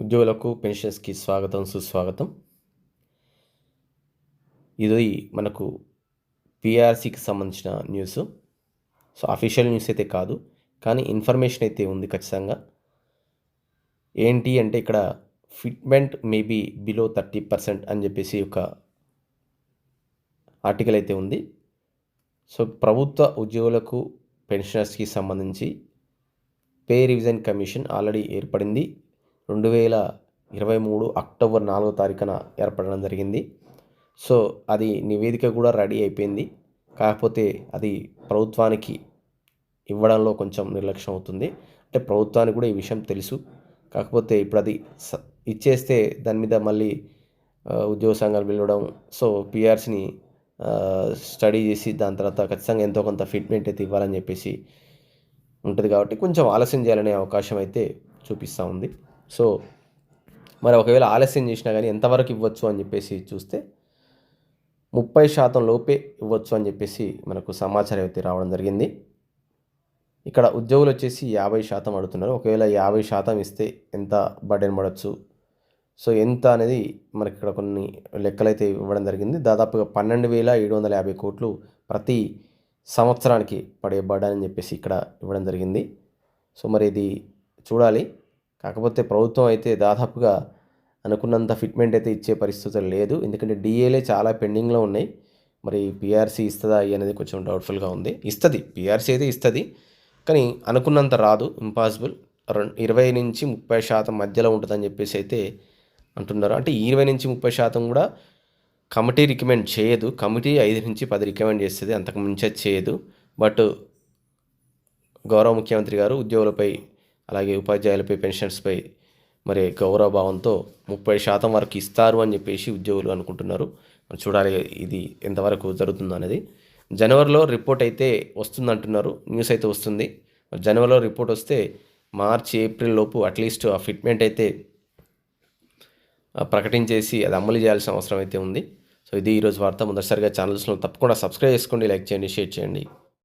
ఉద్యోగులకు పెన్షన్స్కి స్వాగతం సుస్వాగతం. ఇది మనకు పిఆర్సీకి సంబంధించిన న్యూస్. సో అఫీషియల్ న్యూస్ అయితే కాదు కానీ ఇన్ఫర్మేషన్ అయితే ఉంది ఖచ్చితంగా. ఏంటి అంటే ఇక్కడ fitment maybe below thirty percent అని చెప్పేసి ఒక ఆర్టికల్ అయితే ఉంది. సో ప్రభుత్వ ఉద్యోగులకు పెన్షనర్స్కి సంబంధించి పే రివిజన్ కమిషన్ ఆల్రెడీ ఏర్పడింది. రెండు వేల ఇరవై మూడు అక్టోబర్ నాలుగో తారీఖున ఏర్పడడం జరిగింది. సో అది నివేదిక కూడా రెడీ అయిపోయింది. కాకపోతే అది ప్రభుత్వానికి ఇవ్వడంలో కొంచెం నిర్లక్ష్యం అవుతుంది. అంటే ప్రభుత్వానికి కూడా ఈ విషయం తెలుసు. కాకపోతే ఇప్పుడు అది స- ఇచ్చేస్తే దాని మీద మళ్ళీ ఉద్యోగ సంఘాలు పిలవడం సో పిఆర్సీని స్టడీ చేసి దాని తర్వాత ఖచ్చితంగా ఎంతో కొంత ఫిట్మెంట్ అయితే ఇవ్వాలని చెప్పేసి ఉంటుంది కాబట్టి కొంచెం ఆలస్యం చేయాలనే అవకాశం అయితే చూపిస్తూ ఉంది. సో మరి ఒకవేళ ఆలస్యం చేసినా కానీ ఎంతవరకు ఇవ్వచ్చు అని చెప్పేసి చూస్తే ముప్పై శాతం లోపే ఇవ్వచ్చు అని చెప్పేసి మనకు సమాచారం అయితే రావడం జరిగింది. ఇక్కడ ఉద్యోగులు వచ్చేసి యాభై శాతం అడుగుతున్నారు. ఒకవేళ యాభై శాతం ఇస్తే ఎంత బర్డెన్ పడవచ్చు సో ఎంత అనేది మనకి ఇక్కడ కొన్ని లెక్కలైతే ఇవ్వడం జరిగింది. దాదాపుగా పన్నెండు వేల ఏడు వందల యాభై కోట్లు ప్రతి సంవత్సరానికి పడే బర్డెన్ అని చెప్పేసి ఇక్కడ ఇవ్వడం జరిగింది. సో మరి ఇది చూడాలి. కాకపోతే ప్రభుత్వం అయితే దాదాపుగా అనుకున్నంత ఫిట్మెంట్ అయితే ఇచ్చే పరిస్థితులు లేదు. ఎందుకంటే డిఏలే చాలా పెండింగ్లో ఉన్నాయి. మరి పిఆర్సీ ఇస్తుందా అనేది కొంచెం డౌట్ఫుల్గా ఉంది. ఇస్తుంది. పిఆర్సీ అయితే ఇస్తుంది. కానీ అనుకున్నంత రాదు. ఇంపాసిబుల్. రెండు ఇరవై నుంచి ముప్పై శాతం మధ్యలో ఉంటుందని చెప్పేసి అయితే అంటున్నారు. అంటే ఇరవై నుంచి ముప్పై శాతం కూడా కమిటీ రికమెండ్ చేయదు. కమిటీ ఐదు నుంచి పది రికమెండ్ చేస్తుంది. అంతకు మించే చేయదు. బట్ గౌరవ ముఖ్యమంత్రి గారు ఉద్యోగులపై అలాగే ఉపాధ్యాయులపై పెన్షన్స్పై మరి గౌరవ భావంతో ముప్పై శాతం వరకు ఇస్తారు అని చెప్పేసి ఉద్యోగులు అనుకుంటున్నారు. చూడాలి ఇది ఎంతవరకు జరుగుతుందో అనేది. జనవరిలో రిపోర్ట్ అయితే వస్తుందంటున్నారు. న్యూస్ అయితే వస్తుంది. జనవరిలో రిపోర్ట్ వస్తే మార్చి ఏప్రిల్ లోపు అట్లీస్ట్ ఆ ఫిట్మెంట్ అయితే ప్రకటించేసి అది అమలు చేయాల్సిన అవసరం అయితే ఉంది. సో ఇది ఈరోజు వార్త. మొదటిసారిగా ఛానల్స్లో తప్పకుండా సబ్స్క్రైబ్ చేసుకోండి లైక్ చేయండి షేర్ చేయండి.